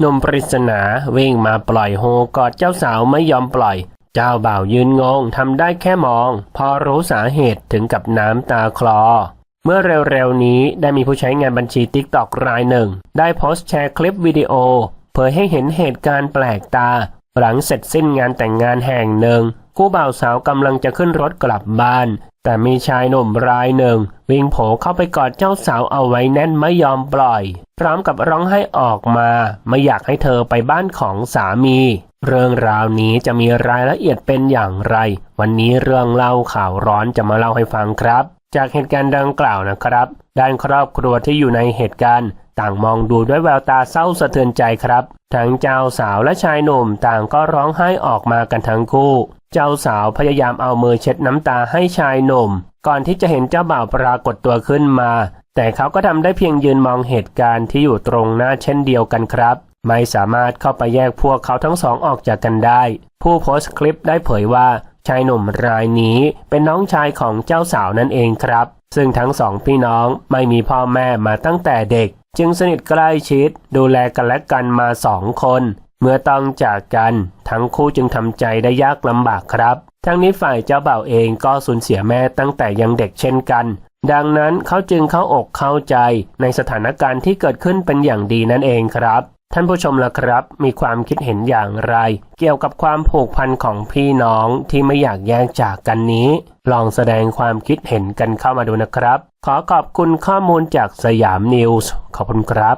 หนุ่มปริศนาวิ่งมาปล่อยโฮกอดเจ้าสาวไม่ยอมปล่อย เจ้าบ่าวยืนงงทำได้แค่มอง พอรู้สาเหตุถึงกับน้ำตาคลอ เมื่อเร็วๆนี้ได้มีผู้ใช้งานบัญชีทิกต็อกรายหนึ่ง ได้โพสต์แชร์คลิปวิดีโอ เผยให้เห็นเหตุการณ์แปลกตา หลังเสร็จสิ้นงานแต่งงานแห่งหนึ่ง คู่บ่าวสาวกำลังจะขึ้นรถกลับบ้าน แต่มีชายหนุ่มรายหนึ่ง วิ่งโผเข้าไปกอดเจ้าสาวเอาไว้แน่นไม่ยอมปล่อย พร้อมกับร้องไห้ออกมา ไม่อยากให้เธอไปบ้านของสามี เรื่องราวนี้จะมีรายละเอียดเป็นอย่างไร วันนี้เรื่องเล่าข่าวร้อนจะมาเล่าให้ฟังครับ จากเหตุการณ์ดังกล่าวนะครับ ด้านครอบครัวที่อยู่ในเหตุการณ์ ต่างมองดูด้วยแววตาเศร้าสะเทือนใจครับ ทั้งเจ้าสาวและชายหนุ่มต่างก็ร้องไห้ออกมากันทั้งคู่ เจ้าสาวพยายามเอามือเช็ดน้ำตาให้ชายหนุ่ม ก่อนที่จะเห็นเจ้าบ่าวปรากฏตัวขึ้นมา แต่เขาก็ทำได้เพียงยืนมองเหตุการณ์ที่อยู่ตรงหน้าเช่นเดียวกันครับ ไม่สามารถเข้าไปแยกพวกเขาทั้งสองออกจากกันได้ ผู้โพสต์คลิปได้เผยว่าชายหนุ่มรายนี้เป็นน้องชายของเจ้าสาวนั่นเองครับ ซึ่งทั้งสองพี่น้องไม่มีพ่อแม่มาตั้งแต่เด็ก จึงสนิทใกล้ชิดดูแลกันและกันมาสองคน เมื่อต้องจากกัน ทั้งคู่จึงทำใจได้ยากลำบากครับ ทั้งนี้ฝ่ายเจ้าบ่าวเองก็สูญเสียแม่ตั้งแต่ยังเด็กเช่นกัน ดังนั้นเขาจึงเข้าอกเข้าใจในสถานการณ์ที่เกิดขึ้นเป็นอย่างดีนั่นเองครับ ท่านผู้ชมล่ะครับ มีความคิดเห็นอย่างไร เกี่ยวกับความผูกพันของพี่น้องที่ไม่อยากแยกจากกันนี้ ลองแสดงความคิดเห็นกันเข้ามาดูนะครับ ขอขอบคุณข้อมูลจากสยามนิวส์ขอบคุณครับ